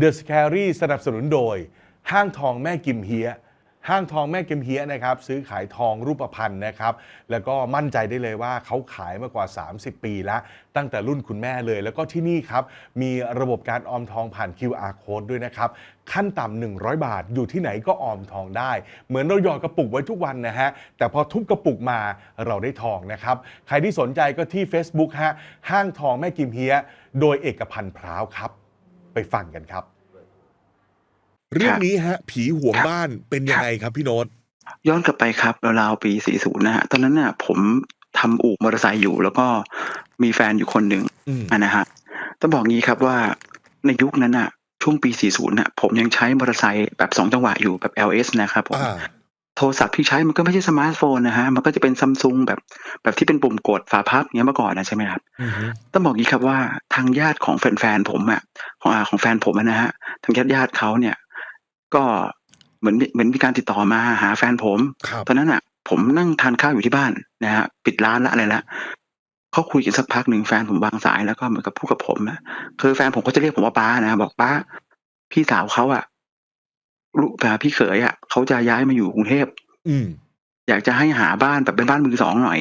The Scary สนับสนุนโดย ห้างทองแม่กิมเฮีย ห้างทองแม่กิมเฮียนะครับ ซื้อขายทองรูปพรรณนะครับ แล้วก็มั่นใจได้เลยว่าเขาขายมากว่า 30 ปีแล้ว ตั้งแต่รุ่นคุณแม่เลย แล้วก็ที่นี่ครับ มีระบบการออมทองผ่าน QR code ด้วยนะครับ ขั้นต่ำ100 บาทอยู่ที่ไหนก็ออมทองได้ เหมือนเราหยอดกระปุกไว้ทุกวันนะฮะ แต่พอทุบกระปุกมาเราได้ทองนะครับ ใครที่สนใจก็ที่ Facebook ฮะ ห้างทองแม่กิมเฮีย โดยเอกพันธ์พร้าวครับ ไปฟังกันครับ เรื่องนี้ฮะ ผีห่วงบ้านเป็นยังไงครับพี่โน้ตย้อนกลับไปครับราวๆปี 40 นะฮะ ตอนนั้นน่ะ ผมทำอู่มอเตอร์ไซค์อยู่ แล้วก็มีแฟนอยู่คนหนึ่งอืมอะนะฮะต้องบอกงี้ครับว่าในยุคนั้นน่ะ ช่วงปี 40 น่ะ ผมยังใช้มอเตอร์ไซค์แบบสองจังหวะอยู่แบบ LS นะครับผมอ่า โทรศัพท์ที่ใช้มันก็ไม่ใช่สมาร์ทโฟนนะฮะ มันก็จะเป็นซัมซุงแบบแบบที่เป็นปุ่มกดฝาพับเงี้ยเมื่อก่อนนะใช่ไหมครับอือฮึต้องบอกงี้ครับว่าทางญาติของแฟนๆผมอะของอาของแฟนผมอะนะฮะทางญาติญาติๆเขาเนี่ย ก็เหมือนเหมือนมีการติดต่อมาหาแฟนผมครับตอนนั้นอะผมนั่งทานข้าวอยู่ที่บ้านนะฮะปิดร้านละอะไรละเขาคุยกันสักพักหนึ่งแฟนผมวางสายแล้วก็เหมือนกับพูดกับผมอะคือแฟนผมก็จะเรียกผมว่าป้านะบอกป้าพี่สาวเขาอะ ลูกอ่าพี่เขยอะเขาจะย้ายมาอยู่กรุงเทพ อืม อยากจะให้หาบ้านแบบเป็นบ้านมือสองหน่อย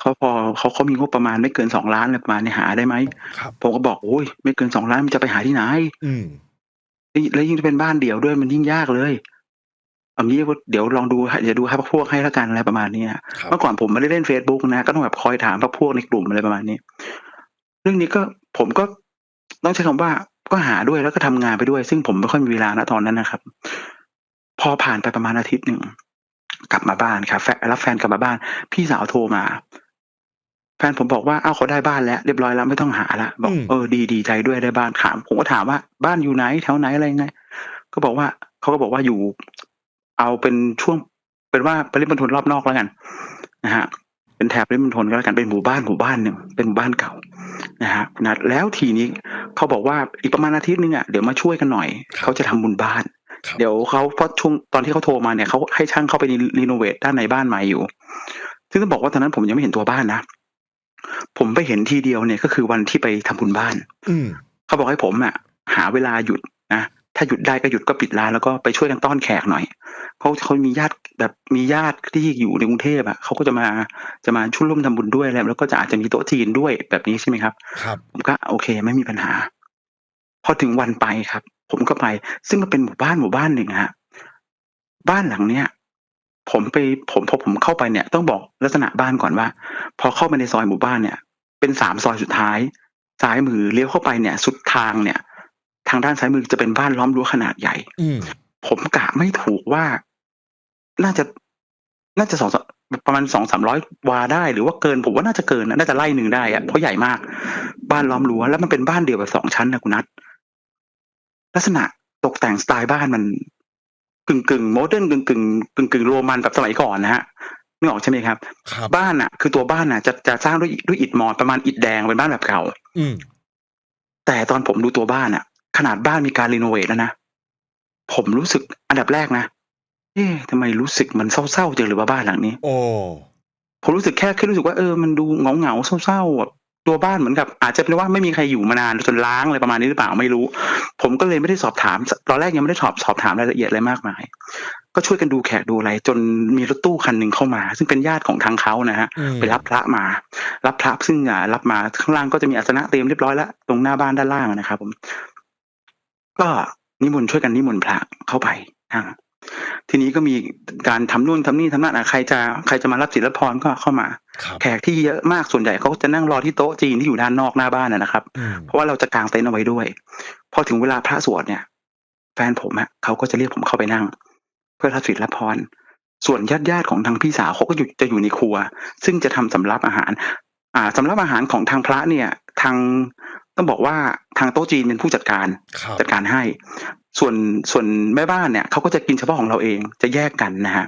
เขาพอเขาเขามีงบประมาณไม่เกินสองล้านอะไรประมาณเนี้หาได้ไหมครับ ผมก็บอกโอ้ยไม่เกินสองล้านมันจะไปหาที่ไหนอืม แล้วยิ่งเป็นบ้านเดี่ยวด้วยมันยิ่งยากเลยเอางี้เดี๋ยวลองดูเดี๋ยวดูให้พวกพวกให้ละกันอะไรประมาณนี้นะครับเมื่อก่อนผมไม่ได้เล่น Facebook นะ ก็ต้องแบบคอยถามพวกพวกในกลุ่มอะไรประมาณนี้ เรื่องนี้ก็ผมก็ต้องใช้คำว่าก็หาด้วยแล้วก็ทำงานไปด้วย ซึ่งผมไม่ค่อยมีเวลานะตอนนั้นนะครับ พอผ่านไปประมาณอาทิตย์หนึ่งกลับมาบ้านครับแฟนรับแฟนกลับมาบ้าน พี่สาวโทรมา แฟนผมบอกว่าเอ้าเขาได้บ้านแล้ว เรียบร้อยแล้วไม่ต้องหาละบอกอืมเออดีดีใจด้วยได้บ้านถามผมก็ถามว่าบ้านอยู่ไหนแถวไหนอะไรยังไงก็บอกว่าเขาก็บอกว่าอยู่ เอาเป็นช่วง เป็นว่าปริมณฑลรอบนอกแล้วกันนะฮะเป็นแถบปริมณฑลก็แล้วกันเป็นหมู่บ้านหมู่บ้านหนึ่งเป็นหมู่บ้านเก่านะฮะนะแล้วทีนี้เขาบอกว่าอีกประมาณอาทิตย์นึงอะเดี๋ยวมาช่วยกันหน่อยครับเขาจะทำบุญบ้านครับ เดี๋ยวเขาเพราะช่วงตอนที่เขาโทรมาเนี่ยเขาให้ช่างเข้าไปรีโนเวทด้านในบ้านใหม่อยู่ ซึ่งต้องบอกว่าตอนนั้นผมยังไม่เห็นตัวบ้านนะ ผมไปเห็นทีเดียวเนี่ยก็คือวันที่ไปทำบุญบ้าน อืมเขาบอกให้ผมอะหาเวลาหยุดนะถ้าหยุดได้ก็หยุดก็ปิดร้านแล้วก็ไปช่วยกันต้อนแขกหน่อยเขาเขามีญาติแบบมีญาติที่อยู่ในกรุงเทพอะเขาก็จะมาจะมาช่วยร่วมทำบุญด้วยแล้วแล้วก็จะอาจจะมีโต๊ะจีนด้วยแบบนี้ใช่ไหมครับ ครับผมก็โอเคไม่มีปัญหา พอถึงวันไปครับ ผมก็ไป ซึ่งมันเป็นหมู่บ้านหมู่บ้านหนึ่งฮะ บ้านหลังเนี้ยผมไปผมพอผมเข้าไปเนี่ยต้องบอกลักษณะบ้านก่อนว่า พอเข้าไปในซอยหมู่บ้านเนี่ย เป็นสามซอยสุดท้ายซ้ายมือเลี้ยวเข้าไปเนี่ยสุดทางเนี่ย ทางด้านซ้ายมือจะเป็นบ้านล้อมรั้วขนาดใหญ่อืมผมกะไม่ถูกว่าน่าจะน่าจะสองสประมาณสองสามร้อยวาได้ หรือว่าเกินผมว่าน่าจะเกินนะน่าจะไล่หนึ่งได้อะเพราะใหญ่มาก บ้านล้อมรั้วแล้วมันเป็นบ้านเดี่ยวแบบสองชั้นนะคุณนัท ลักษณะตกแต่งสไตล์บ้านมันกึ่งกึ่งโมเดิร์นกึ่งกึ่งกึ่งกึ่งโรมันแบบสมัยก่อนนะฮะนึกออกใช่ไหมครับครับบ้านอะ คือตัวบ้านอะจะจะสร้างด้วยด้วยอิฐมอนประมาณอิฐแดงเป็นบ้านแบบเก่า อืมแต่ตอนผมดูตัวบ้านอะขนาดบ้านมีการรีโนเวทแล้วนะผมรู้สึกอันดับแรกนะเอ๊ะทำไมรู้สึกมันเศร้าๆจังหรือว่าบ้านหลังนี้ โอ้ผมรู้สึกแค่แค่รู้สึกว่าเออมันดูเหงาเหงาๆเศร้าๆแบบ ตัวบ้านเหมือนกับ อาจจะเป็นว่าไม่มีใครอยู่มานานจนล้างอะไรประมาณนี้หรือเปล่าไม่รู้ ผมก็เลยไม่ได้สอบถาม ตอนแรกยังไม่ได้สอบสอบถามรายละเอียดอะไรมากมาย ก็ช่วยกันดูแขกดูอะไร จนมีรถตู้คันหนึ่งเข้ามา ซึ่งเป็นญาติของทางเขานะฮะอืมไปรับพระมา รับพระซึ่งอ่ารับมาข้างล่างก็จะมีอาสนะเตรียมเรียบร้อยแล้วตรงหน้าบ้านด้านล่างนะครับผม ก็นิมนต์ช่วยกันนิมนต์พระเข้าไปอ่า ทีนี้ก็มีการทำนู่นทำนี่ทำนั่นอะใครจะใครจะมารับศิลพรก็เข้ามาครับแขกที่เยอะมากส่วนใหญ่เขาจะนั่งรอที่โต๊ะจีนที่อยู่ด้านนอกหน้าบ้านนะนะครับอืมเพราะว่าเราจะกางเต็นท์เอาไว้ด้วย พอถึงเวลาพระสวดเนี่ย แฟนผมอะเขาก็จะเรียกผมเข้าไปนั่ง เพื่อรับศิลรับพร ส่วนญาติญาติๆของทางพี่สาวเขาก็อยู่จะอยู่ในครัว ซึ่งจะทำสำรับอาหาร อ่าสำรับอาหารของทางพระเนี่ย ทางต้องบอกว่าทางโต๊ะจีนเป็นผู้จัดการครับจัดการให้ ส่วนส่วนแม่บ้านเนี่ยเขาก็จะกินเฉพาะของเราเองจะแยกกันนะฮะ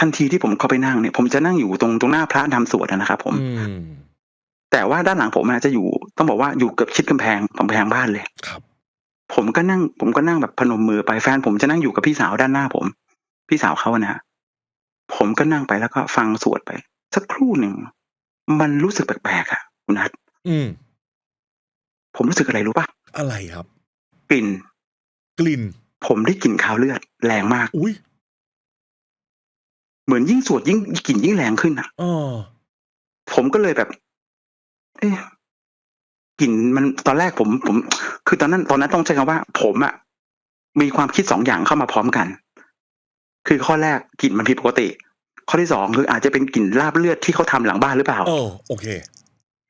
ทันทีที่ผมเข้าไปนั่งเนี่ย ผมจะนั่งอยู่ตรงตรงหน้าพระทำสวดนะครับผมอืมแต่ว่าด้านหลังผมอะจะอยู่ ต้องบอกว่าอยู่เกือบชิดกำแพงกำแพงบ้านเลยครับ ผมก็นั่ง ผมก็นั่งแบบพนมมือไปแฟน ผมจะนั่งอยู่กับพี่สาวด้านหน้าผม พี่สาวเขาอะนะฮะผมก็นั่งไปแล้วก็ฟังสวดไป สักครู่หนึ่งมันรู้สึกแปลกๆอะคุณนัทอืมผมรู้สึกอะไรรู้ปะอะไรครับ กลิ่น กลิ่น ผมได้กลิ่นคาวเลือดแรงมาก อุ้ยเหมือนยิ่งสวดยิ่งกลิ่นยิ่งแรงขึ้นอะอ๋อผมก็เลยแบบ เอ๊ะกลิ่นมันตอนแรกผม ผม คือตอนนั้น ตอนนั้นต้องใช้คำว่า ผมอะมีความคิดสองอย่างเข้ามาพร้อมกัน คือข้อแรกกลิ่นมันผิดปกติ ข้อที่สองคืออาจจะเป็นกลิ่นลาบเลือดที่เขาทำหลังบ้านหรือเปล่าโอ้โอเค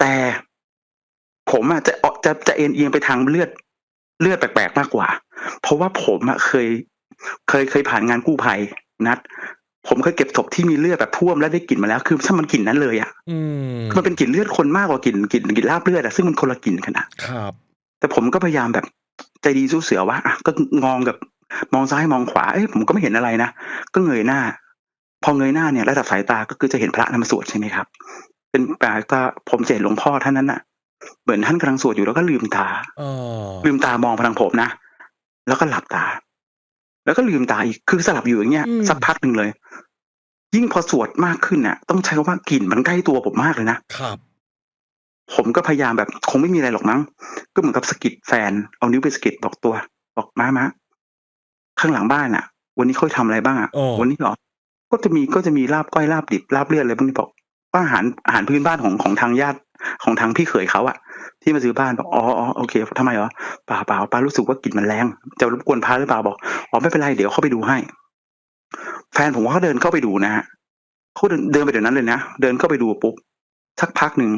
แต่ผมอะจะจะจะเอ็นเอียงไปทางเลือด เลือดแปลกๆมากกว่า เพราะว่าผมอะเคย เคยเคยผ่านงานกู้ภัยนัด ผมเคยเก็บศพที่มีเลือดแบบท่วมแล้วได้กลิ่นมาแล้ว คือถ้ามันกลิ่นนั้นเลยอะอืมมันเป็นกลิ่นเลือดคนมากกว่ากลิ่นกลิ่นกลิ่นลาบเลือดอะซึ่งมันคนละกลิ่นกันอะครับ แต่ผมก็พยายามแบบใจดีสู้เสือว่าอะก็งองกับมองซ้ายมองขวาเอ้ยผมก็ไม่เห็นอะไรนะก็เงยหน้า พอเงยหน้าเนี่ยระดับสายตาก็คือจะเห็นพระนำสวดใช่ไหมครับ เป็นแปลก็ผมเจตหลวงพ่อท่านนั้นน่ะ เหมือนท่านกำลังสวดอยู่แล้วก็ลืมตาอ๋อลืมตามองพลังผมนะแล้วก็หลับตา แล้วก็ลืมตาอีกคือสลับอยู่อย่างเงี้ยสักพักหนึ่งเลย ยิ่งพอสวดมากขึ้นน่ะ ต้องใช้คำว่ากลิ่นมันใกล้ตัวผมมากเลยนะครับ ผมก็พยายามแบบคงไม่มีอะไรหรอกมั้ง ก็เหมือนกับสะกิดแฟนเอานิ้วไปสะกิดบอกตัว บอกมามาข้างหลังบ้านอะ วันนี้เขาทำอะไรบ้างอะอ๋อวันนี้เหรอก็จะมีก็จะมีลาบก้อยลาบดิบลาบเลือดอะไรพวกนี้บอกว่าอาหารอาหารพื้นบ้านของของทางญาติ ของทางพี่เขยเขาอะที่มาซื้อบ้านบอกอ๋ออ๋อโอเคทำไมเหรอเปล่าเปล่าป้ารู้สึกว่ากลิ่นมันแรงจะรบกวนพาหรือเปล่าบอกอ๋อไม่เป็นไรเดี๋ยวเข้าไปดูให้ แฟนผมว่าเขาเดินเข้าไปดูนะฮะเขาเดินเดินไปเดี๋ยวนั้นเลยนะเดินเข้าไปดูปุ๊บสักพักหนึ่ง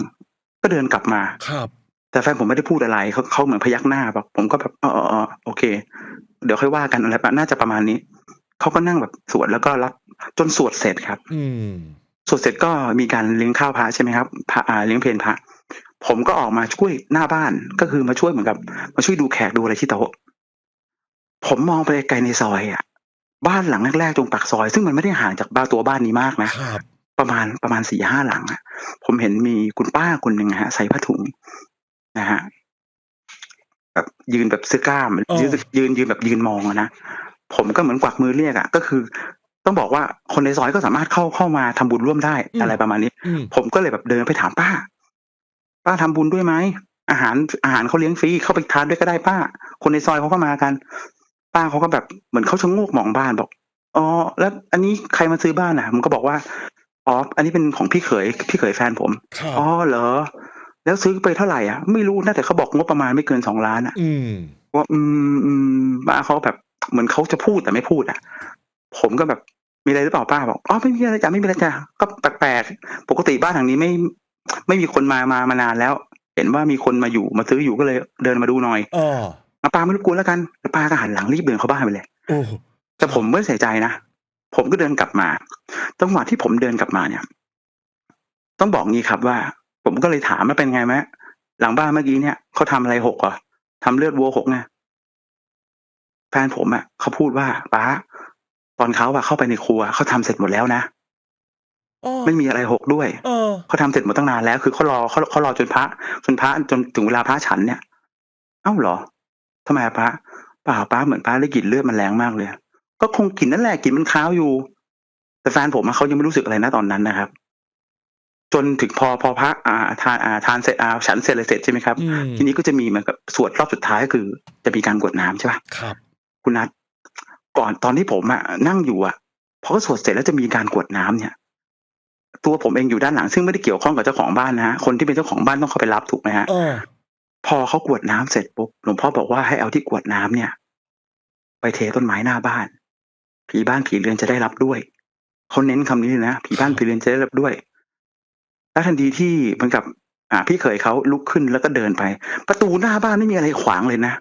ก็เดินกลับมาครับ แต่แฟนผมไม่ได้พูดอะไรเขาเขาเหมือนพยักหน้าแบบผมก็แบบอ๋ออ๋ออ๋อโอเค เดี๋ยวค่อยว่ากันอะไรแบบน่าจะประมาณนี้เขาก็นั่งแบบสวดแล้วก็รับจนสวดเสร็จครับ อืม สวดเสร็จก็มีการเลี้ยงข้าวพระใช่ไหมครับพระอ่าเลี้ยงเพลพระ ผมก็ออกมาช่วยหน้าบ้านก็คือมาช่วยเหมือนกับ มาช่วยดูแขกดูอะไรที่โต๊ะผมมองไปไกลในซอยอะ บ้านหลังแรกๆตรงปากซอย ซึ่งมันไม่ได้ห่างจากบ้านตัวบ้านนี้มากนะครับประมาณประมาณสี่ห้าหลังอะผมเห็นมีคุณป้าคนหนึ่งอะฮะ ใส่ผ้าถุงนะฮะแบบยืนแบบเสื้อกล้ามอ๋อยืนยืนยืนแบบยืนมองอะนะผมก็เหมือนกวักมือเรียกอะก็คือ ต้องบอกว่าคนในซอยก็สามารถเข้าเข้ามาทำบุญร่วมได้อะไรประมาณนี้อืมผมก็เลยแบบเดินไปถามป้า ป้าทำบุญด้วยไหมอาหารอาหารเขาเลี้ยงฟรีเข้าไปทานด้วยก็ได้ป้า คนในซอยเขาก็มากัน ป้าเขาก็แบบเหมือนเขาชะโงกมองบ้านบอกอ๋อแล้วอันนี้ใครมาซื้อบ้านอะผมก็บอกว่าอ๋ออันนี้เป็นของพี่เขยพี่เขยแฟนผมครับอ๋อเหรอ แล้วซื้อไปเท่าไหร่อะไม่รู้นะแต่เขาบอกงบประมาณไม่เกินสองล้านอะอืมว่าอืมอืมป้าเขาแบบเหมือนเขาจะพูดแต่ไม่พูดอะ ผมก็แบบ มีอะไรหรือเปล่าป้าบอกอ๋อไม่มีอะไรจ้ะไม่มีอะไรจ้ะก็แปลกๆปกติบ้านหลังนี้ไม่ ไม่มีคนมามามานานแล้ว เห็นว่ามีคนมาอยู่มาซื้ออยู่ก็เลยเดินมาดูหน่อยอ๋อมาป้าไม่รบกวนแล้วกันแล้วป้าก็หันหลังรีบเดินเข้าบ้านไปเลยโอ้แต่ผมไม่ได้ใส่ใจนะผมก็เดินกลับมาจังหวะที่ผมเดินกลับมาเนี่ย ต้องบอกงี้ครับว่า ผมก็เลยถามว่าเป็นไงไหมหลังบ้านเมื่อกี้เนี่ยเขาทำอะไรหกเหรอทำเลือดวัวหกไงแฟนผมอะ่ะเขาพูดว่าป้า ตอนเขาอะเข้าไปในครัวเขาทำเสร็จหมดแล้วนะอ๋อไม่มีอะไรหกด้วยเออเขาทำเสร็จหมดตั้งนานแล้ว คือเขารอเขาเขารอจนพระจนพระจนถึงเวลาพระฉันเนี่ย เอ้าเหรอทำไมอะป้าเปล่าป้าเหมือนป้าได้กลิ่นเลือดมันแรงมากเลย ก็คงกลิ่นนั่นแหละกลิ่นมันค้าวอยู่ แต่แฟนผมอะเขายังไม่รู้สึกอะไรนะตอนนั้นนะครับ จนถึงพอพอพระอ่าทานอ่าทานเสร็จอ่าฉันเสร็จอะไรเสร็จใช่ไหมครับอืมทีนี้ก็จะมีเหมือนกับสวดรอบสุดท้ายก็คือ จะมีการกรวดน้ำใช่ปะครับ คุณนัท ก่อนตอนที่ผมอะนั่งอยู่อะพอเขาสวดเสร็จแล้วจะมีการกรวดน้ำเนี่ย ตัวผมเองอยู่ด้านหลัง ซึ่งไม่ได้เกี่ยวข้องกับเจ้าของบ้านนะฮะคนที่เป็นเจ้าของบ้านต้องเข้าไปรับถูกไหมฮะเออพอเขากรวดน้ำเสร็จปุ๊บหลวงพ่อบอกว่าให้เอาที่กรวดน้ำเนี่ย ไปเทต้นไม้หน้าบ้านผีบ้านผีเรือนจะได้รับด้วยเขาเน้นคำนี้เลยนะผีบ้านผีเรือนจะได้รับด้วย แล้วทันทีที่เหมือนกับ อ่า พี่เขยเขาลุกขึ้นแล้วก็เดินไป ประตูหน้าบ้านไม่มีอะไรขวางเลยนะ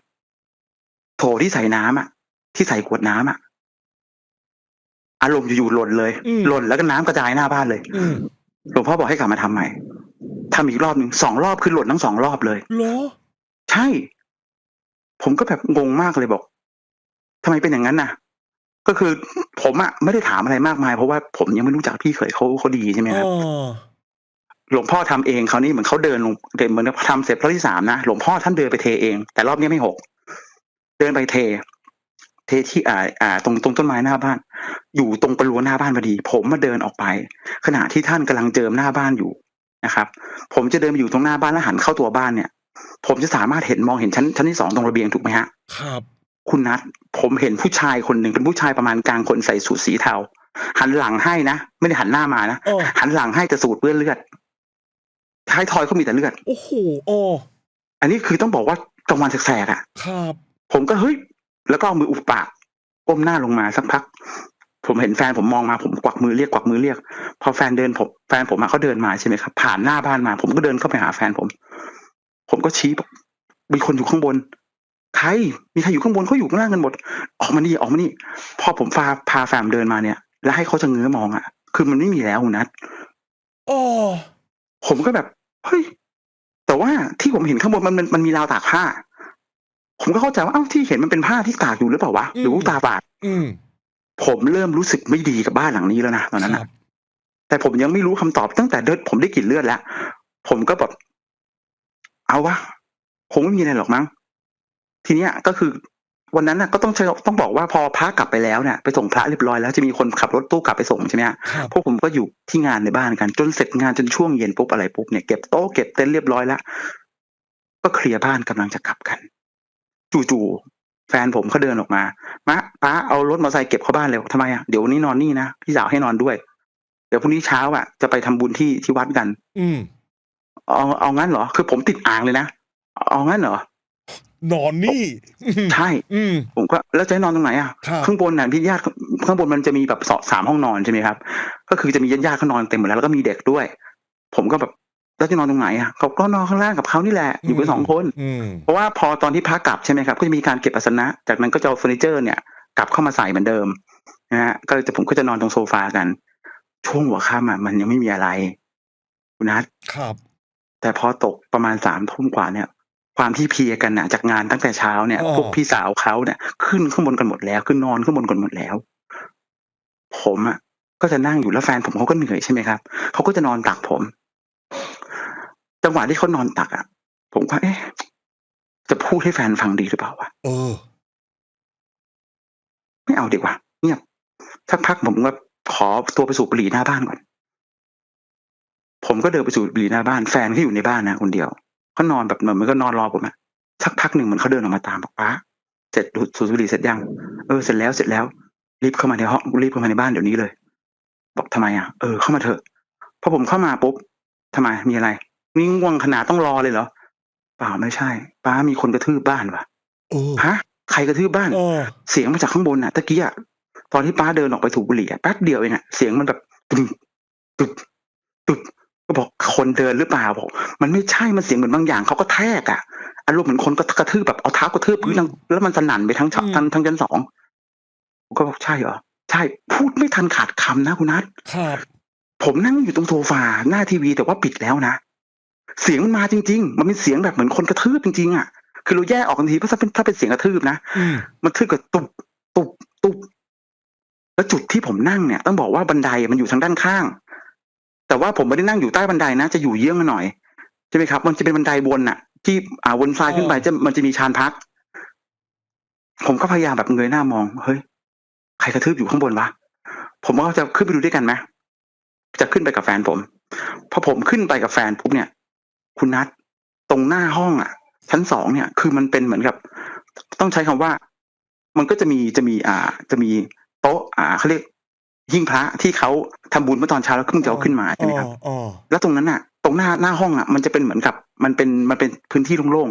โถที่ใส่น้ำอะ ที่ใส่ขวดน้ำอะ อารมณ์อยู่ๆหล่นเลยอืมหล่นแล้วก็น้ำกระจายหน้าบ้านเลยอืมหลวงพ่อบอกให้กลับมาทำใหม่ทำอีกรอบหนึ่งสองรอบคือหล่นทั้งสองรอบเลยเหรอใช่ ผมก็แบบงงมากเลยบอกทำไมเป็นอย่างนั้นน่ะ ก็คือผมอะไม่ได้ถามอะไรมากมาย เพราะว่าผมยังไม่รู้จักพี่เขยเขาเขาดีใช่ไหมครับอ๋อหลวงพ่อทำเองเขาวนี่เหมือนเขาเดินลงเดินเหมือนทำเสร็จรอบที่สามนะหลวงพ่อท่านเดินไปเทเอง แต่รอบนี้ไม่หก เดินไปเท เทที่อ่าอ่าตรงตรงต้นไม้หน้าบ้าน อยู่ตรงประรั้วหน้าบ้านพอดี ผมมาเดินออกไป ขณะที่ท่านกำลังเจิมหน้าบ้านอยู่นะครับ ผมจะเดินไปอยู่ตรงหน้าบ้านแล้วหันเข้าตัวบ้านเนี่ย ผมจะสามารถเห็นมองเห็นชั้นชั้นที่สองตรงระเบียงถูกไหมฮะครับ คุณนัทผมเห็นผู้ชายคนหนึ่งเป็นผู้ชายประมาณกลางคนใส่สูทสีเทาหันหลังให้นะไม่ได้หันหน้ามานะโอ้หันหลังให้แต่สูตรเปื้อนเลือดท้ายทอยเขามีแต่เลือดโอ้โหโอ้อันนี้คือต้องบอกว่ากลางวันแสกๆอะครับ ผมก็เฮ้ย แล้วก็เอามืออุดปากก้มหน้าลงมาสักพัก ผมเห็นแฟนผมมองมาผมกวักมือเรียกกวักมือเรียก พอแฟนเดินผมแฟนผมอะเขาเดินมาใช่ไหมครับผ่านหน้าบ้านมา ผมก็เดินเข้าไปหาแฟนผม ผมก็ชี้บอกมีคนอยู่ข้างบน ใคร มีใครอยู่ข้างบนเขาอยู่ข้างล่างกันหมด ออกมานี่ออกมานี่ พอผมพาพาแฟนเดินมาเนี่ย แล้วให้เขาจะเงื้อมองอะคือมันไม่มีแล้วคุณนัทโอ้ผมก็แบบเฮ้ยแต่ว่าที่ผมเห็นข้างบนมันมันมันมีราวตากผ้า ผมก็เข้าใจว่าเอ้าที่เห็นมันเป็นผ้าที่ตากอยู่หรือเปล่าวะหรือว่าตาบาดอืมผมเริ่มรู้สึกไม่ดีกับบ้านหลังนี้แล้วนะตอนนั้นคนะรับแต่ผมยังไม่รู้คำตอบตั้งแต่เดินผมได้กลิ่นเลือดแล้วผมก็แบบเอาวะคงไม่มีอะไรหรอกมั้งทีเนี้ยก็คือวันนั้นน่ะก็ต้องใช้ต้องบอกว่าพอพระกลับไปแล้วเนี่ยไปส่งพระเรียบร้อยแล้วจะมีคนขับรถตู้กลับไปส่งใช่ไหมฮะครับพวกผมก็อยู่ที่งานในบ้านกัน จนเสร็จงานจนช่วงเย็นปุ๊บอะไรปุ๊บเนี่ยเก็บโต๊ะเก็บเต็นท์เรียบร้อยแล้วก็เคลียร์บ้านกำลังจะกลับกัน จู่ๆแฟนผมเขาเดินออกมามาป้าเอารถมอเตอร์ไซค์เก็บเข้าบ้านเร็วทำไมอะเดี๋ยววันนี้นอนนี่นะพี่สาวให้นอนด้วย เดี๋ยวพรุ่งนี้เช้าอะจะไปทำบุญที่ที่วัดกัน อืมเอาเอางั้นเหรอ คือผมติดอ่างเลยนะเอางั้นเหรอนอนนี่ใช่อืมผมก็แล้วจะให้นอนตรงไหนอะครับข้างบนน่ะพี่ญาติข้างบนมันจะมีแบบสองสามห้องนอนใช่ไหมครับ ก็คือจะมีญาติญาติเขานอนเต็มหมดแล้วแล้วก็มีเด็กด้วย ผมก็แบบ แล้วจะนอนตรงไหนอะเขาก็นอนข้างล่างกับเขานี่แหละ อยู่กันสองคนอืมเพราะว่าพอตอนที่พักกลับใช่ไหมครับก็จะมีการเก็บอาสนะ จากนั้นก็จะเอาเฟอร์นิเจอร์เนี่ยกลับเข้ามาใส่เหมือนเดิมนะฮะก็จะผมก็จะนอนตรงโซฟากัน ช่วงหัวค่ำอะมันยังไม่มีอะไรคุณนัทครับ แต่พอตกประมาณสามทุ่มกว่าเนี่ย ความที่เพลียกันน่ะ จากงานตั้งแต่เช้าเนี่ยอ๋อพวกพี่สาวเขาเนี่ย ขึ้นข้างบนกันหมดแล้วขึ้นนอนข้างบนกันหมดแล้ว ผมอะก็จะนั่งอยู่แล้วแฟนผมเขาก็เหนื่อยใช่ไหมครับเขาก็จะนอนตักผม จังหวะที่เขานอนตักอะ ผมก็เอ๊ะจะพูดให้แฟนฟังดีหรือเปล่าวะเออ ไม่เอาดีกว่า เงียบสักพักผมก็ขอตัวไปสูบบุหรี่หน้าบ้านก่อน ผมก็เดินไปสูบบุหรี่หน้าบ้าน แฟนเขาอยู่ในบ้านนะคนเดียวเขานอนแบบเหมือนมันก็นอนรอผมอะสักพักหนึ่งเหมือนเขาเดินออกมาตามบอกป้าเสร็จสูบบุหรี่เสร็จยังเออเสร็จแล้วเสร็จแล้ว รีบเข้ามาในห้องรีบเข้ามาในบ้านเดี๋ยวนี้เลย บอกทำไมอะเออเข้ามาเถอะพอผมเข้ามาปุ๊บทำไมมีอะไร นี่ง่วงขนาดต้องรอเลยเหรอเปล่าไม่ใช่ ป้ามีคนกระทืบบ้านวะเออฮะ ใครกระทืบบ้านเออเสียงมาจากข้างบนน่ะตะกี้อะตอนที่ป้าเดินออกไปถูกบุหรี่อะแป๊บเดียวเองอะเสียงมันแบบตึงตึกตึกก็บอกคนเดินหรือเปล่าบอกมันไม่ใช่มันเสียงเหมือนบางอย่างเขาก็แทกอะอารมณ์เหมือนคนก็กระทืบแบบเอาเท้ากระทืบพื้นทั้งแล้วมันสนั่นไปทั้งชั้นทั้งทั้งชั้นสองผมก็บอกใช่เหรอใช่พูดไม่ทันขาดคำนะคุณนัทครับผมนั่งอยู่ตรงโซฟาหน้าทีวีแต่ว่าปิดแล้วนะ เสียงมันมาจริง ๆ มันเป็นเสียงแบบเหมือนคนกระทืบจริงๆอะคือเราแยกออกทันทีเพราะถ้าเป็นถ้าเป็นเสียงกระทืบนะอืมมันขึ้นกับตุบตุบตุบแล้วจุดที่ผมนั่งเนี่ย ต้องบอกว่าบันไดมันอยู่ทางด้านข้าง แต่ว่าผมไม่ได้นั่งอยู่ใต้บันไดนะ จะอยู่เยื้องมาหน่อยใช่ไหมครับ มันจะเป็นบันไดวนน่ะที่อ่าวนซ้ายขึ้นไปจะมันจะมีชานพัก ผมก็พยายามแบบเงยหน้ามองเฮ้ยใครกระทืบอยู่ข้างบนวะผมว่าจะขึ้นไปดูด้วยกันไหมจะขึ้นไปกับแฟนผมพอผมขึ้นไปกับแฟนปุ๊บเนี่ย คุณนัทตรงหน้าห้องอะ ชั้นสองเนี่ย คือมันเป็นเหมือนกับ ต้องใช้คำว่า มันก็จะมีจะมีอ่า จะมีโต๊ะอ่าเขาเรียกหิ้งพระที่เขาทำบุญเมื่อตอนเช้าแล้วเพิ่งจะเอาขึ้นมาใช่ไหมครับอ๋อแล้วตรงนั้นน่ะ ตรงหน้าหน้าห้องอะ มันจะเป็นเหมือนกับ มันเป็นมันเป็นพื้นที่โล่ง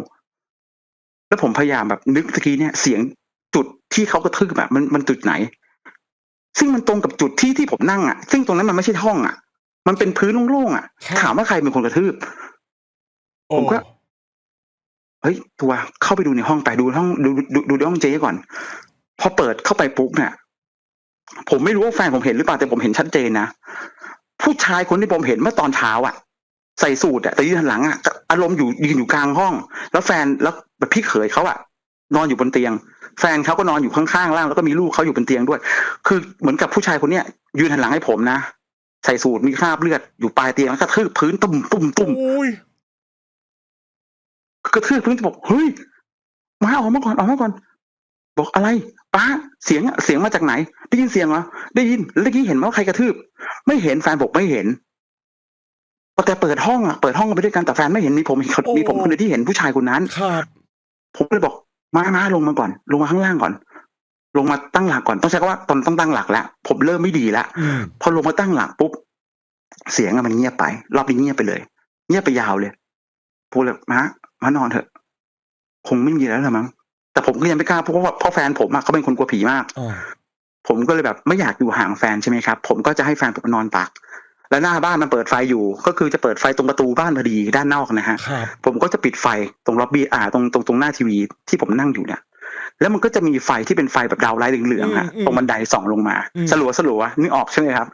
ๆแล้วผมพยายามแบบนึกตะกี้เนี่ยเสียงจุดที่เขากระทืบแบบมันมันจุดไหน ซึ่งมันตรงกับจุดที่ที่ผมนั่งอะ ซึ่งตรงนั้นมันไม่ใช่ห้องอะ มันเป็นพื้นโล่งๆอะ ถามว่าใครเป็นคนกระทืบอ๋อ ผมก็เฮ้ยตัวเข้าไปดูในห้องไปดูห้องดูดูดูในห้องเจ๊ก่อน พอเปิดเข้าไปปุ๊บเนี่ยผมไม่รู้ว่าแฟนผมเห็นหรือเปล่าแต่ผมเห็นชัดเจนนะผู้ชายคนที่ผมเห็นเมื่อตอนเช้าอะ ใส่สูทอะแต่ยืนหันหลังอะอารมณ์อยู่ยืนอยู่กลางห้อง แล้วแฟนแล้วแบบพี่เขยเขาอะ นอนอยู่บนเตียง แฟนเขาก็นอนอยู่ข้างๆล่างแล้วก็มีลูกเขาอยู่บนเตียงด้วย คือเหมือนกับผู้ชายคนเนี้ยยืนหันหลังให้ผมนะใส่สูทมีคราบเลือดอยู่ปลายเตียงแล้วก็ทืบพื้นตุ่มตุ่มตุ่มโอ้ย กระทืบพื้นจะบอกเฮ้ยมาออกมาก่อนออกมาก่อน บอกอะไรป้าเสียงอะเสียงมาจากไหน ได้ยินเสียงเหรอได้ยินแล้วเมื่อกี้เห็นไหมว่าใครกระทืบ ไม่เห็นแฟนบอกไม่เห็นพอแต่เปิดห้องอะเปิดห้องกันไปด้วยกันแต่แฟนไม่เห็นมีผมมีคนโอ้มีผมคนเดียวที่เห็นผู้ชายคนนั้นครับผมเลยบอกมามาลงมาก่อน ลงมาข้างล่างก่อน ลงมาตั้งหลักก่อนต้องใช้คำว่าตอนต้องตั้งหลักแล้วผมเริ่มไม่ดีแล้วอืมพอลงมาตั้งหลักปุ๊บเสียงอะมันเงียบไป รอบนี้เงียบไปเลย เงียบไปยาวเลยพูดเลยมา มานอนเถอะ คงไม่มีแล้วละมั้งแต่ผมก็ยังไม่กล้าเพราะว่าเพราะแฟนผมอะเขาเป็นคนกลัวผีมากอ่าผมก็เลยแบบไม่อยากอยู่ห่างแฟนใช่ไหมครับ ผมก็จะให้แฟนผมนอนตัก แล้วหน้าบ้านมันเปิดไฟอยู่ ก็คือจะเปิดไฟตรงประตูบ้านพอดีด้านนอกนะฮะครับผมก็จะปิดไฟตรงล็อบบี้อ่าตรงตรงตรงหน้าทีวีที่ผมนั่งอยู่เนี่ย แล้วมันก็จะมีไฟที่เป็นไฟแบบดาวไลท์เหลืองๆฮะอืมอืมตรงบันไดส่องลงมาอืมสลัวสลัวๆนึกออกใช่ไหมครับ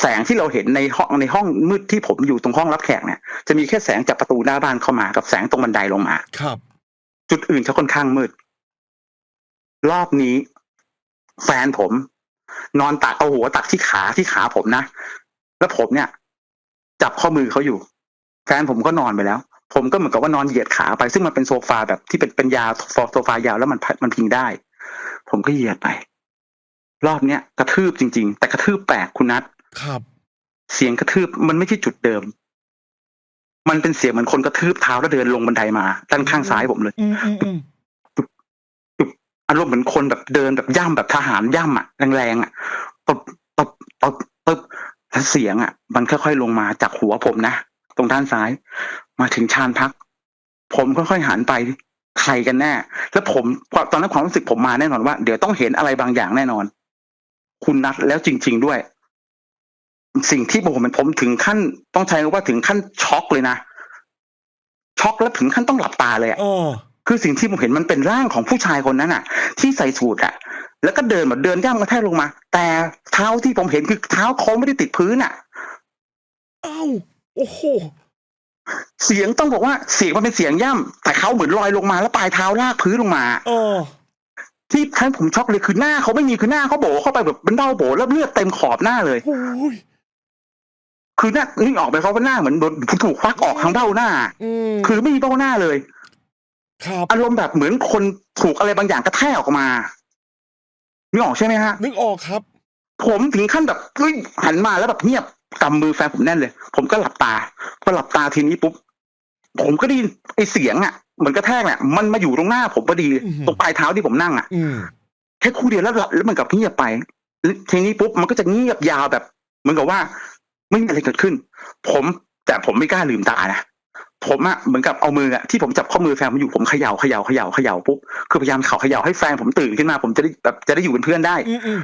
แสงที่เราเห็นในห้องในห้องมืดที่ผมอยู่ตรงห้องรับแขกเนี่ยจะมีแค่แสงจากประตูหน้าบ้านเข้ามากับแสงตรงบันไดลงมา ครับ จุดอื่นจะค่อนข้างมืด รอบนี้ แฟนผม นอนตักเอาหัวตักที่ขาที่ขาผมนะแล้วผมเนี่ย จับข้อมือเขาอยู่ แฟนผมก็นอนไปแล้ว ผมก็เหมือนกับว่านอนเหยียดขาไป ซึ่งมันเป็นโซฟาแบบที่เป็นเป็นยาวโซฟายาวแล้วมันพัดมันพิงได้ ผมก็เหยียดไป รอบเนี้ยกระทืบจริง ๆ แต่กระทืบแปลกคุณนัทครับ เสียงกระทืบมันไม่ใช่จุดเดิม มันเป็นเสียงเหมือนคนกระทืบเท้าแล้วเดินลงบันไดมาด้านข้างซ้ายผมเลยอืมอืมอืมอารมณ์เหมือนคนแบบเดินแบบย่ำแบบทหารย่ำอะแรงๆอะตบตบตบตบแล้วเสียงอะ มันค่อยๆลงมาจากหัวผมนะตรงด้านซ้าย มาถึงชานพัก ผมค่อยๆหันไปใครกันแน่ แล้วผมตอนนั้นความรู้สึกผมมาแน่นอนว่า เดี๋ยวต้องเห็นอะไรบางอย่างแน่นอน คุณนัดแล้วจริง ๆด้วย สิ่งที่ผมมันผมถึงขั้นต้องใช้คำว่าถึงขั้นช็อกเลยนะช็อกแล้วถึงขั้นต้องหลับตาเลยอะอ๋อคือสิ่งที่ผมเห็นมันเป็นร่างของผู้ชายคนนั้นอะ ที่ใส่สูทอะ แล้วก็เดินแบบเดินย่ำกระแทกลงมา แต่เท้าที่ผมเห็นคือเท้าเขาไม่ได้ติดพื้นอะเอ้าโอ้โห เสียงต้องบอกว่าเสียงมันเป็นเสียงย่ำแต่เขาเหมือนลอยลงมาแล้วปลายเท้าลากพื้นลงมาอ๋อที่ท่านผมช็อกเลยคือหน้าเขาไม่มีคือหน้าเขาโบเข้าไปแบบเป็นเด้าโบแล้วเลือดเต็มขอบหน้าเลยโอ้ยคือหน้านึกออกไปเขาว่าหน้าเหมือนโดนถูกควักออกทางเบ้าหน้าอืมคือไม่มีเบ้าหน้าเลยครับอารมณ์แบบเหมือนคนถูกอะไรบางอย่างกระแทกออกมานึกออกใช่ไหมฮะนึกออกครับ ผมถึงขั้นแบบเฮ้ยหันมาแล้วแบบเงียบ กำมือแฟนผมแน่นเลย ผมก็หลับตาพอหลับตาทีนี้ปุ๊บผมก็ได้ยินไอเสียงอะเหมือนกระแทกเนี่ยมันมาอยู่ตรงหน้าผมพอดีอื้อหือตรงปลายเท้าที่ผมนั่งอะอืมแค่ครู่เดียวแล้วหลับแล้วมันกับเงียบไปแล้วทีนี้ปุ๊บมันก็จะเงียบยาวแบบ เหมือนกับว่าไม่มีอะไรเกิดขึ้น ผมแต่ผมไม่กล้าลืมตานะผมอะเหมือนกับเอามืออะที่ผมจับข้อมือแฟนผมอยู่ผมเขย่าเขย่าเขย่าเขย่าปุ๊บคือพยายามเข่าเขย่าให้แฟนผมตื่นขึ้นมา ผมจะได้แบบจะได้อยู่เป็นเพื่อนได้อืมอืม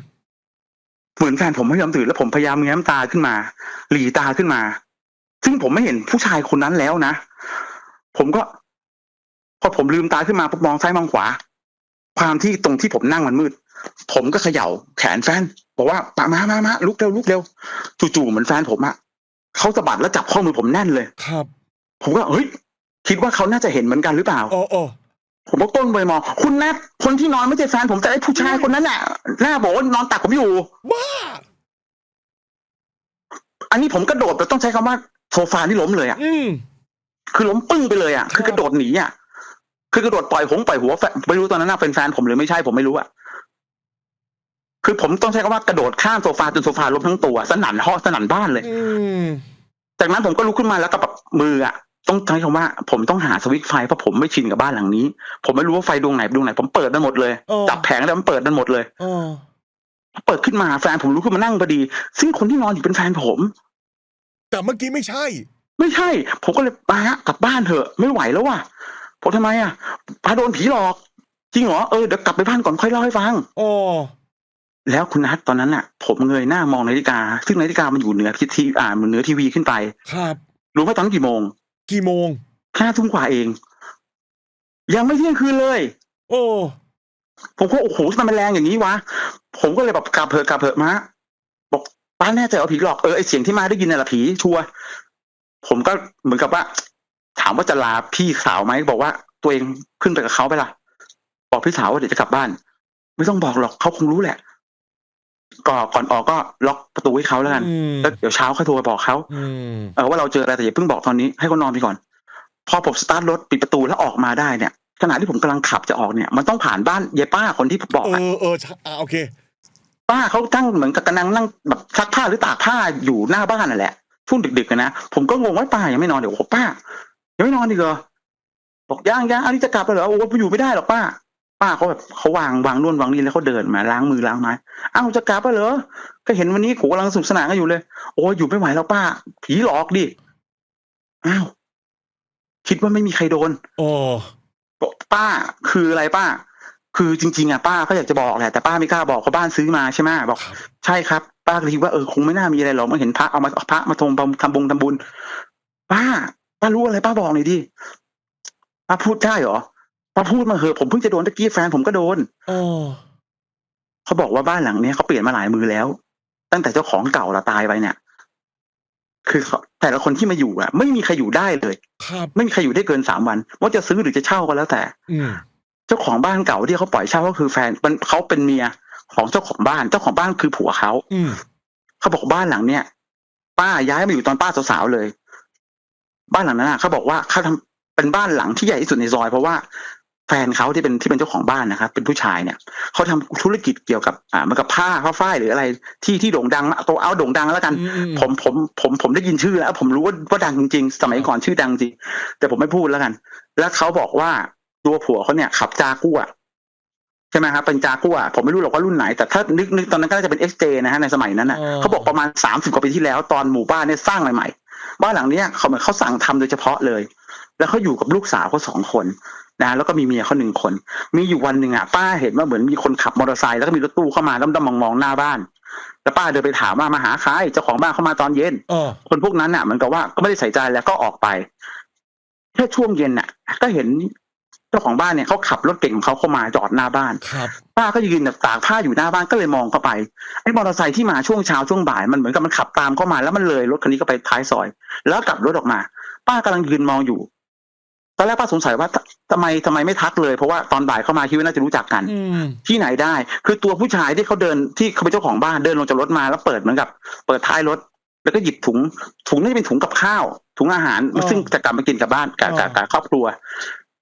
เหมือนแฟนผมไม่ยอมตื่นแล้วผมพยายามแง้มตาขึ้นมา หลีตาขึ้นมา ซึ่งผมไม่เห็นผู้ชายคนนั้นแล้วนะผมก็ พอผมลืมตาขึ้นมาปุ๊บมองซ้ายมองขวา ความที่ตรงที่ผมนั่งมันมืด ผมก็เขย่าแขนแฟนบอกว่ามามามามาลุกเร็วลุกเร็วจู่ๆเหมือนแฟนผมอะเขาสะบัดแล้วจับข้อมือผมแน่นเลย ครับ ผมก็เฮ้ยคิดว่าเขาน่าจะเห็นเหมือนกันหรือเปล่าอ๋ออ๋อ ผมก็ก้มไปมองคุณนัทคนที่นอนไม่ใช่แฟนผมแต่ไอ้ผู้ชายคนนั้นน่ะหน้าบอกว่านอนตักผมอยู่ บ้าอันนี้ผมกระโดดแต่ต้องใช้คำว่าโซฟานี่ล้มเลยอะ อืม คือล้มปึ้งไปเลยอะ คือกระโดดหนีอะ คือกระโดดปล่อยหงปล่อยหัวแฟนไม่รู้ตอนนั้นน่ะเป็นแฟนผมหรือไม่ใช่ผมไม่รู้อะ คือผมต้องใช้คำว่ากระโดดข้ามโซฟาจนโซฟาล้มทั้งตัว สนั่นห้องสนั่นบ้านเลย อืม จากนั้นผมก็ลุกขึ้นมาแล้วก็แบบมืออะ ต้องใช้คำว่าผมต้องหาสวิตช์ไฟเพราะผมไม่ชินกับบ้านหลังนี้ ผมไม่รู้ว่าไฟดวงไหนดวงไหน ผมเปิดมันหมดเลยอ๋อจับแผงแล้วมันเปิดมันหมดเลยอ๋อเปิดขึ้นมาแฟนผมลุกขึ้นมานั่งพอดี ซึ่งคนที่นอนอยู่เป็นแฟนผม แต่เมื่อกี้ไม่ใช่ ไม่ใช่ ผมก็เลยป้ากลับบ้านเถอะ ไม่ไหวแล้วว่ะผมทำไมอะป้าโดนผีหลอกจริงเหรอเออเดี๋ยวกลับไปบ้านก่อนค่อยเล่าให้ฟังอ๋อแล้วคุณนัทตอนนั้นอะ ผมเงยหน้ามองนาฬิกา ซึ่งนาฬิกามันอยู่เหนือทีทีอ่ามันเหนือทีวีขึ้นไป ครับ รู้ไหมตอนนั้นกี่โมง กี่โมงห้าทุ่มกว่าเอง ยังไม่เที่ยงคืนเลย โอ้ผมก็โอ้โหทำไมมันแรงอย่างนี้วะ ผมก็เลยแบบกลับเถอะกลับเถอะมาบอกป้าแน่ใจเอาผีหลอกเออไอเสียงที่มาได้ยินน่ะละผีชัวร์ผมก็เหมือนกับว่า ถามว่าจะลาพี่สาวไหมบอกว่าตัวเองขึ้นไปกับเขาไปล่ะ บอกพี่สาวว่าเดี๋ยวจะกลับบ้าน ไม่ต้องบอกหรอกเขาคงรู้แหละ ก็ก่อนออกก็ล็อกประตูให้เขาแล้วกันอืมแล้วเดี๋ยวเช้าค่อยโทรไปบอกเขาอืมเออว่าเราเจออะไรแต่อย่าเพิ่งบอกตอนนี้ให้เขานอนไปก่อน พอผมสตาร์ทรถปิดประตูแล้วออกมาได้เนี่ยขณะที่ผมกำลังขับจะออกเนี่ย มันต้องผ่านบ้านยายป้าคนที่ผมบอกเออะอเออใช่อ่าโอเค ป้าเขาตั้งเหมือนกับกำลังนั่งแบบซักผ้าหรือตากผ้าอยู่หน้าบ้านนั่นแหละช่วงดึกๆกันนะผมก็งงว่าป้ายังไม่นอนเดี๋ยวโอ้โหป้ายังไม่นอนอีกเหรอบอกยังยังอันนี้จะกลับแล้วเหรอโอ้ยอยู่ไม่ได้หรอกป้า ป้าเขาแบบเขาวางวางนู่นวางนี่แล้วเขาเดินมาล้างมือล้างไม้อ้าวจะกลับแล้วเหรอก็เห็นวันนี้กูกำลังสนุกสนานกันอยู่เลย โอ้ยอยู่ไม่ไหวแล้วป้า ผีหลอกดิอ้าวคิดว่าไม่มีใครโดนอ๋อบอกป้าคืออะไรป้า คือจริง ๆอะป้าก็อยากจะบอกแหละแต่ป้าไม่กล้าบอกเพราะบ้านซื้อมาใช่ไหมบอกครับใช่ครับ ป้าก็เลยคิดว่าเออคงไม่น่ามีอะไรหรอกมาเห็นพระเอามาเอาพระมาทงทำบุญทำบุญ ป้า ป้ารู้อะไรป้าบอกหน่อยดิป้าพูดได้เหรอ ป้าพูดมาเหอะผมเพิ่งจะโดนตะกี้แฟนผมก็โดนอ๋อเขาบอกว่าบ้านหลังเนี้ยเขาเปลี่ยนมาหลายมือแล้ว ตั้งแต่เจ้าของเก่าเราตายไปเนี่ย คือเขาแต่ละคนที่มาอยู่อะ ไม่มีใครอยู่ได้เลยครับไม่มีใครอยู่ได้เกินสามวัน ว่าจะซื้อหรือจะเช่าก็แล้วแต่ อืมเจ้าของบ้านเก่าที่เขาปล่อยเช่าก็คือแฟนมันเขาเป็นเมียของเจ้าของบ้าน เจ้าของบ้านคือผัวเขาอืมเขาบอกบ้านหลังเนี้ยป้าย้ายมาอยู่ตอนป้าสาวๆเลย บ้านหลังนั้นน่ะเขาบอกว่าเขาทำเป็นบ้านหลังที่ใหญ่ที่สุดในซอยเพราะว่า แฟนเขาที่เป็นที่เป็นเจ้าของบ้านนะครับ เป็นผู้ชายเนี่ยเขาทำธุรกิจเกี่ยวกับอ่าเหมันกับผ้าผ้าฝ้ายหรืออะไรที่ที่โด่งดังตัวเอาโด่งดังแล้วกันอืมอืมผมผมผมผมได้ยินชื่อแล้ว ผมรู้ว่าว่าดังจริงๆสมัยก่อนชื่อดังจริง แต่ผมไม่พูดแล้วกัน แล้วเขาบอกว่าตัวผัวเขาเนี่ยขับจากัวใช่ไหมครับเป็นจากัวผมไม่รู้หรอกว่ารุ่นไหน แต่ถ้านึกนึกตอนนั้นก็น่าจะเป็น XJ นะฮะในสมัยนั้นนะอ๋อเขาบอกประมาณสามสิบกว่าปีที่แล้วตอนหมู่บ้านเนี่ยสร้างใหม่ๆบ้านหลังเนี้ยเขาเหมือนเขาสั่งทำโดยเฉพาะเลย แล้วเขาอยู่กับลูกสาวเขาสองคนนะแล้วก็มีเมียเขาหนึ่งคน มีอยู่วันหนึ่งอะป้าเห็นว่าเหมือนมีคนขับมอเตอร์ไซค์แล้วก็มีรถตู้เข้ามาแล้วดมองๆหน้าบ้านแล้วป้าเดินไปถามว่ามาหาใครเจ้าของบ้านเข้ามาตอนเย็นอ๋อคนพวกนั้นน่ะเหมันกับว่าก็ไม่ได้ใส่ใจแล้วก็ออกไปแค่ช่วงเย็นน่ะ ก็เห็นเจ้าของบ้านเนี่ยเขาขับรถเก่งของเขาเข้ามาจอดหน้าบ้านครับป้าก็ยืนแบบตากผ้าอยู่หน้าบ้านก็เลยมองเข้าไปไอ้มอเตอร์ไซค์ที่มาช่วงเช้าช่วงบ่ายมันเหมือนกับมันขับตามเข้ามาแล้วมันเลยรถคันนี้ก็ไปท้ายซอย แล้วกลับรถออกมา ป้ากำลังยืนมองอยู่ ตอนแรกป้าสงสัยว่าททำไมทำไมไม่ทักเลย เพราะว่าตอนบ่ายเข้ามาคิดว่าน่าจะรู้จักกันอืมที่ไหนได้ คือตัวผู้ชายที่เขาเดินที่เขาเป็นเจ้าของบ้านเดินลงจากรถมาแล้วเปิดเหมือนกับ เปิดท้ายรถ แล้วก็หยิบถุง ถุงน่าจะเป็นถุงกับข้าว ถุงอาหารอ๋อซึ่งจะกลับมากินกับบ้านกับกับอ๋อกับครอบครัว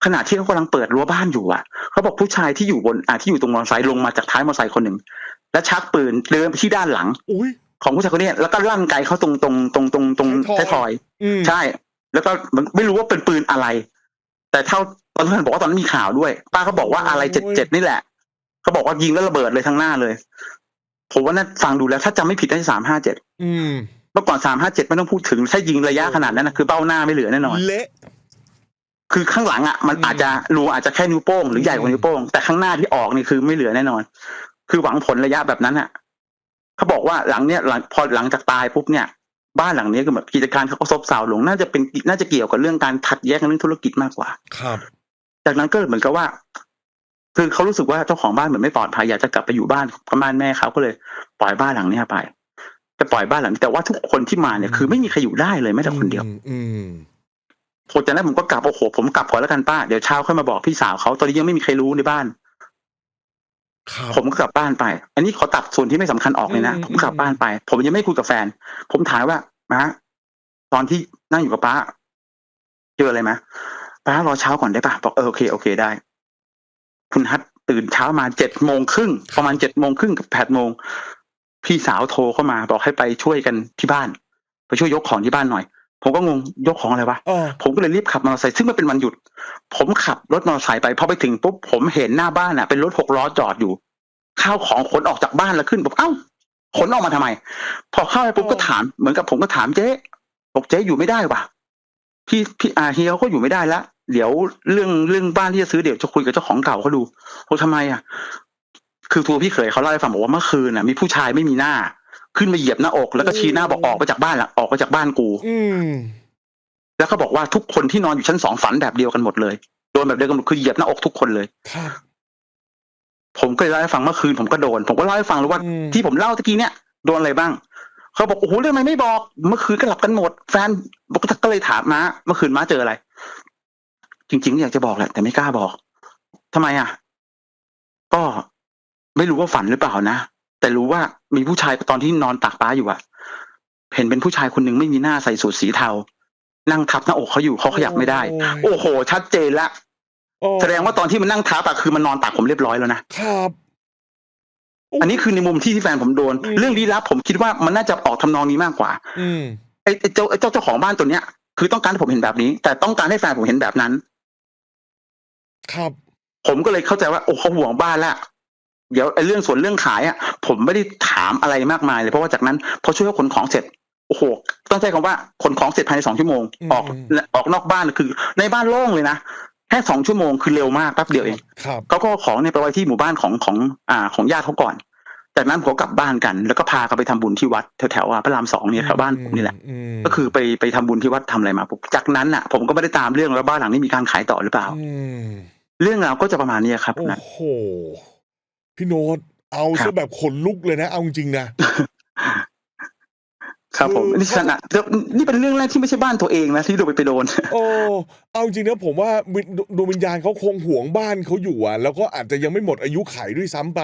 ขณะที่เขากำลังเปิดรั้วบ้านอยู่อะเขาบอกผู้ชายที่อยู่บนอ่าที่อยู่ตรงมอเตอร์ไซค์ลงมาจากท้ายมอเตอร์ไซค์คนหนึ่งแล้วชักปืนเดินไปที่ด้านหลังอุ้ยของผู้ชายคนนี้แล้วก็ลั่นไกเขาตรงตรงตรงตรงตรงท้ายทอยท้ายทอยอืมใช่ แล้วก็มันไม่รู้ว่าเป็นปืนอะไร แต่เท่าตอนนั้นบอกว่าตอนนั้นมีข่าวด้วย ป้าเขาบอกว่าอะไรเจ็ดเจ็ดนี่แหละเขาบอกว่ายิงแล้วระเบิดเลยทั้งหน้าเลย ผมว่านั่นฟังดูแล้วถ้าจำไม่ผิดได้สามห้าเจ็ดอืมเมื่อก่อนสามห้าเจ็ดไม่ต้องพูดถึงถ้ายิงระยะขนาดนั้นนะคือเบ้าหน้าไม่เหลือแน่นอนเละคือข้างหลังอะมันอืมอาจจะรูอาจจะแค่นิ้วโป้งหรือใหญ่กว่านิ้วโป้งแต่ข้างหน้าที่ออกนี่คือไม่เหลือแน่นอน คือหวังผลระยะแบบนั้นอะเขาบอกว่าหลังเนี้ยหลังพอหลังจากตายปุ๊บเนี่ย บ้านหลังนี้ก็แบบกิจการเขาก็ซบเซาลงน่าจะเป็นน่าจะเกี่ยวกับเรื่องการขัดแย้งกันเรื่องธุรกิจมากกว่า ครับ จากนั้นก็เหมือนกับว่า คือเขารู้สึกว่าเจ้าของบ้านเหมือนไม่ปลอดภัยอยากจะกลับไปอยู่บ้านกับบ้านแม่เขาก็เลย ปล่อยบ้านหลังเนี้ยไปจะปล่อยบ้านหลังนี้แต่ว่าทุกคนที่มาเนี่ยคือไม่มีใครอยู่ได้เลยแม้แต่คนเดียว อืมอืมผมจากนั้นผมก็กลับโอ้โหผมกลับก่อนแล้วกันป้าเดี๋ยวเช้าค่อยมาบอกพี่สาวเขาตอนนี้ยังไม่มีใครรู้ในบ้าน ครับผมก็กลับบ้านไป อันนี้ขอตัดส่วนที่ไม่สำคัญออกเลยนะอืมผมกลับบ้านไป ผมยังไม่คุยกับแฟน ผมถามว่ามาตอนที่นั่งอยู่กับป้าเจออะไรไหมป้ารอเช้าก่อนได้ป่ะบอกเออโอเคโอเคได้ คุณฮัทตื่นเช้ามาเจ็ดโมงครึ่งประมาณเจ็ดโมงครึ่งกับแปดโมงพี่สาวโทรเข้ามา บอกให้ไปช่วยกันที่บ้าน ไปช่วยยกของที่บ้านหน่อย ผมก็งงยกของอะไรวะอ๋อผมก็เลยรีบขับมอเตอร์ไซค์ซึ่งมันเป็นวันหยุด ผมขับรถมอเตอร์ไซค์ไปพอไปถึงปุ๊บผมเห็นหน้าบ้านอะเป็นรถหกล้อจอดอยู่ ข้าวของขนออกจากบ้านแล้วขึ้นบอกเอ้าขนออกมาทำไม พอเข้าไปปุ๊บก็ถามเหมือนกับผมก็ถามเจ๊บอกเจ๊อยู่ไม่ได้ว่ะพี่พี่อาเฮียเขาก็อยู่ไม่ได้แล้วเดี๋ยวเรื่องเรื่องบ้านที่จะซื้อเดี๋ยวจะคุยกับเจ้าของเก่าเขาดูเขาทำไมอะ คือตัวพี่เขยเขาเล่าให้ฟังบอกว่าเมื่อคืนน่ะมีผู้ชายไม่มีหน้า ขึ้นมาเหยียบหน้าอกแล้วก็ชี้หน้าบอกออกไปจากบ้านละออกไปจากบ้านกู อืมแล้วก็บอกว่าทุกคนที่นอนอยู่ชั้นสองฝันแบบเดียวกันหมดเลยโดนแบบเดียวกันหมดคือเหยียบหน้าอกทุกคนเลยครับผมก็เลยเล่าให้ฟังเมื่อคืนผมก็โดน ผมก็เล่าให้ฟังเลยว่าอืมที่ผมเล่าตะกี้เนี่ยโดนอะไรบ้างเขาบอกโอ้โหเรื่องอะไรไม่บอก เมื่อคืนก็หลับกันหมด แฟนบอกก็เลยถามมาเมื่อคืนม้าเจออะไร จริง ๆ อยากจะบอกแหละ แต่ไม่กล้าบอกทำไมอะ ก็ไม่รู้ว่าฝันหรือเปล่านะ แต่รู้ว่ามีผู้ชายตอนที่นอนตากป้าอยู่อะเห็นเป็นผู้ชายคนหนึ่งไม่มีหน้าใส่สูทสีเทา นั่งทับหน้าอกเขาอยู่เขาขยับไม่ได้ โอ้ยโอ้โห ชัดเจนละโอ้แสดงว่าตอนที่มันนั่งทับอะคือมันนอนตากผมเรียบร้อยแล้วนะครับอันนี้คือในมุมที่ที่แฟนผมโดนอืมเรื่องลี้ลับผมคิดว่ามันน่าจะออกทำนองนี้มากกว่า อืมอ้ไอ้เจ้าไอ้เจ้าเจ้าของบ้านตัวเนี้ย คือต้องการให้ผมเห็นแบบนี้ แต่ต้องการให้แฟนผมเห็นแบบนั้น ครับ ผมก็เลยเข้าใจว่าโอ้เขาห่วงบ้านแล้ว เดี๋ยวไอ้เรื่องส่วนเรื่องขายอะ ผมไม่ได้ถามอะไรมากมายเลยเพราะว่าจากนั้นพอช่วยเขาขนของเสร็จโอ้โหต้องใช้คำว่าขนของเสร็จภายในสองชั่วโมงอืมออกออกนอกบ้านคือ ในบ้านโล่งเลยนะแค่สองชั่วโมงคือเร็วมากแป๊บเดียวเองครับเขาก็เอาของเนี่ยไปไว้ที่หมู่บ้านของของอ่าของญาติเขาก่อน จากนั้นผมก็กลับบ้านกัน แล้วก็พาเขาไปทำบุญที่วัดแถวๆอะพระรามสองเนี่ยแถวบ้านผมนี่แหละมก็คือไปไปทำบุญที่วัดทำอะไรมาปุ๊บจากนั้นอะ ผมก็ไม่ได้ตามเรื่องแล้วบ้านหลังนี้มีการขายต่อหรือเปล่าอืมเรื่องราวก็จะประมาณนี้ครับโอ้นะโห พี่โน้ตเอาครัซะบแบบขนลุกเลยนะ เอาจริงๆนะ ครับผมคือนี่ขนาดนี่เป็นเรื่องแรกที่ไม่ใช่บ้านตัวเองนะที่โดนไปโดนโอ้เอาจริงนะผมว่าวิญดวงวิญญาณเขาคงห่วงบ้านเขาอยู่อะ แล้วก็อาจจะยังไม่หมดอายุไขด้วยซ้ำไป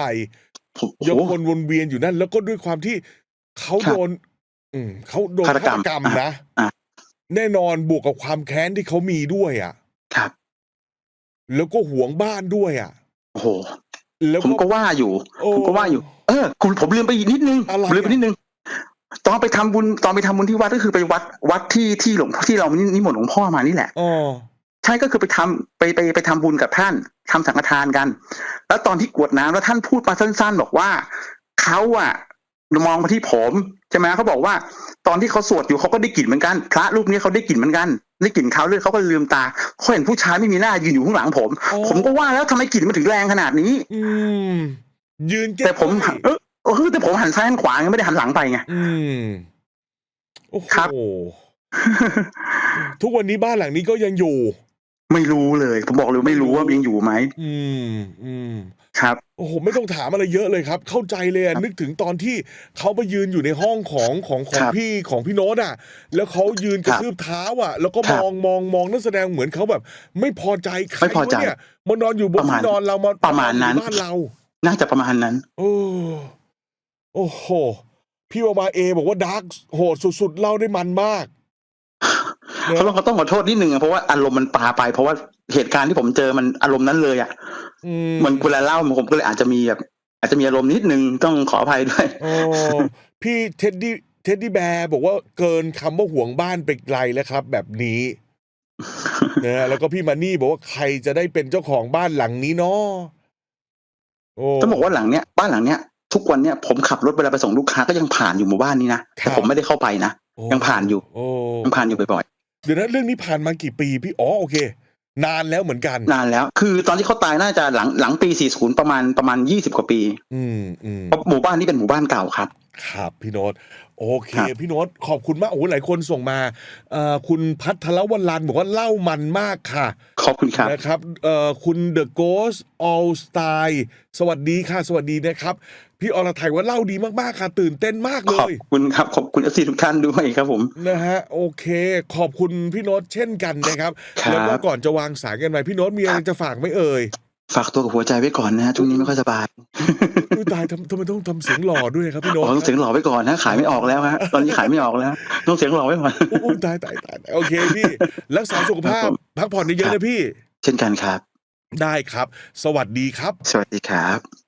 ผมยังโอ้โหวนวนเวียนอยู่นั่น แล้วก็ด้วยความที่เขาครับโดน อืมเขาโดนฆาตกรรมฆาตกรรมนะอะแน่นอนบวกกับความแค้นที่เขามีด้วย อะ ครับ แล้วก็ห่วงบ้านด้วยอะโอ้โห แล้วผมก็ว่าอยู่โอ้ผมก็ว่าอยู่ เออ คุณผมลืมไปอีกนิดนึงอะไรผมลืมไปนิดนึงตอนไปทำบุญตอนไปทำบุญที่วัดก็คือไปวัดวัดที่ที่หลวงที่เรานิมนต์หลวงพ่อมานี่แหละอ๋อใช่ก็คือไปทำไปไปไปทำบุญกับท่านทำสังฆทานกัน แล้วตอนที่กรวดน้ำแล้วท่านพูดมาสั้น ๆ บอกว่าเขาอะมองมาที่ผมใช่ไหมเขาบอกว่าตอนที่เขาสวดอยู่เขาก็ได้กลิ่นเหมือนกัน พระรูปนี้เขาได้กลิ่นเหมือนกันได้กลิ่นเขาเลยเขาก็ลืมตาเขาเห็นผู้ชายไม่มีหน้ายืนอยู่ข้างหลังผมอ๋อผมก็ว่าแล้วทำไมกลิ่นมันถึงแรงขนาดนี้ อืมยืนใกล้แต่ผมเออเออแต่ผมหันซ้ายหันขวาไงไม่ได้หันหลังไปไงอืมโอ้โหครับทุกวันนี้บ้านหลังนี้ก็ยังอยู่ ไม่รู้เลย ผมบอกเลยไม่รู้ว่ายังอยู่ไหมอืมอืม ครับ โอ้โหไม่ต้องถามอะไรเยอะเลยครับ เข้าใจเลยอะครับนึกถึงตอนที่เขาไปยืนอยู่ในห้องของของของครับพี่ของพี่โน้ตอะ แล้วเขายืนกระครับทืบเท้าอะ แล้วก็ครัมบองมองมองนั่นแสดงเหมือนเขาแบบ ไม่พอใจใครไม่พอใจวะเนี่ยมานอนอยู่บนประมาณที่นอนเรามาประมาณนั้น อยู่บ้านเรา น่าจะประมาณนั้น โอ้โอ้โหพี่วามาเอบอกว่าดาร์กโหดสุดๆเล่าได้มันมากเขาต้องเขาต้องขอโทษนิดนึงอะเพราะว่าอารมณ์มันปาไป เพราะว่า เหตุการณ์ที่ผมเจอมันอารมณ์นั้นเลยอะอืเหมือนเวลาเล่าผมก็เลยอาจจะมีแบบอาจจะมีอารมณ์นิดนึงต้องขออภัยด้วยโอ้พี่เท็ดดี้เท็ดดี้แบร์บอกว่าเกินคำว่าห่วงบ้านไปไกลแล้วครับ แบบนี้นะฮะแล้วก็พี่มานี่บอกว่าใครจะได้เป็นเจ้าของบ้านหลังนี้เนาะโอ้ต้องบอกว่าหลังเนี้ยบ้านหลังเนี้ยทุกวันเนี้ยผมขับรถเวลาไปส่งลูกค้าก็ยังผ่านอยู่หมู่บ้านนี้นะแต่ผมไม่ได้เข้าไปนะโอ้ยังผ่านอยู่โอ้ยังผ่านอยู่บ่อยเดี๋ยวนะเรื่องนี้ผ่านมากี่ปีพี่อ๋อโอเค นานแล้วเหมือนกันๆนานแล้ว คือตอนที่เขาตายน่าจะหลังหลังปี 40 ประมาณประมาณ 20 กว่าปี อืมอืมเพราะหมู่บ้านนี้เป็นหมู่บ้านเก่าครับ ครับ พี่โน้ตโอเคครับพี่โน้ตขอบคุณมาก โอ้โหหลายคนส่งมาเอ่อคุณพัทรวรันบอกว่าเล่ามันมากค่ะ ขอบคุณครับนะครับเอ่อคุณ The Ghost All Style สวัสดีค่ะ สวัสดีนะครับ พี่อรไทยว่าเล่าดีมากๆค่ะตื่นเต้นมากเลขอบยคุณครับขอบคุณเอซีทุกท่านด้วยครับผม นะฮะโอเค ขอบคุณพี่โน้ตเช่นกันนะครับ ครับ แล้วก็ก่อนจะวางสายกันไปพี่โน้ตมีอะไรจะฝากไหมเอ่ยฝากตัวกับหัวใจไว้ก่อนนะช่วงนี้ไม่ค่อยสบายอุ๊ยตายทำทำไมต้องทำเสียงหล่อด้วยครับพี่โน้อ๋ตอต้องเสียงหล่อไว้ก่อนนะขายไม่ออกแล้วฮะตอนนี้ขายไม่ออกแล้วต้องเสียงหล่อไว้ก่อน อุ้ยตายตายตายโอเคพี่รักษาสุขภาพ ครับผม พักผ่อนเยอะๆนะพี่ เช่นกันครับ ได้ครับ สวัสดีครับ สวัสดีครับ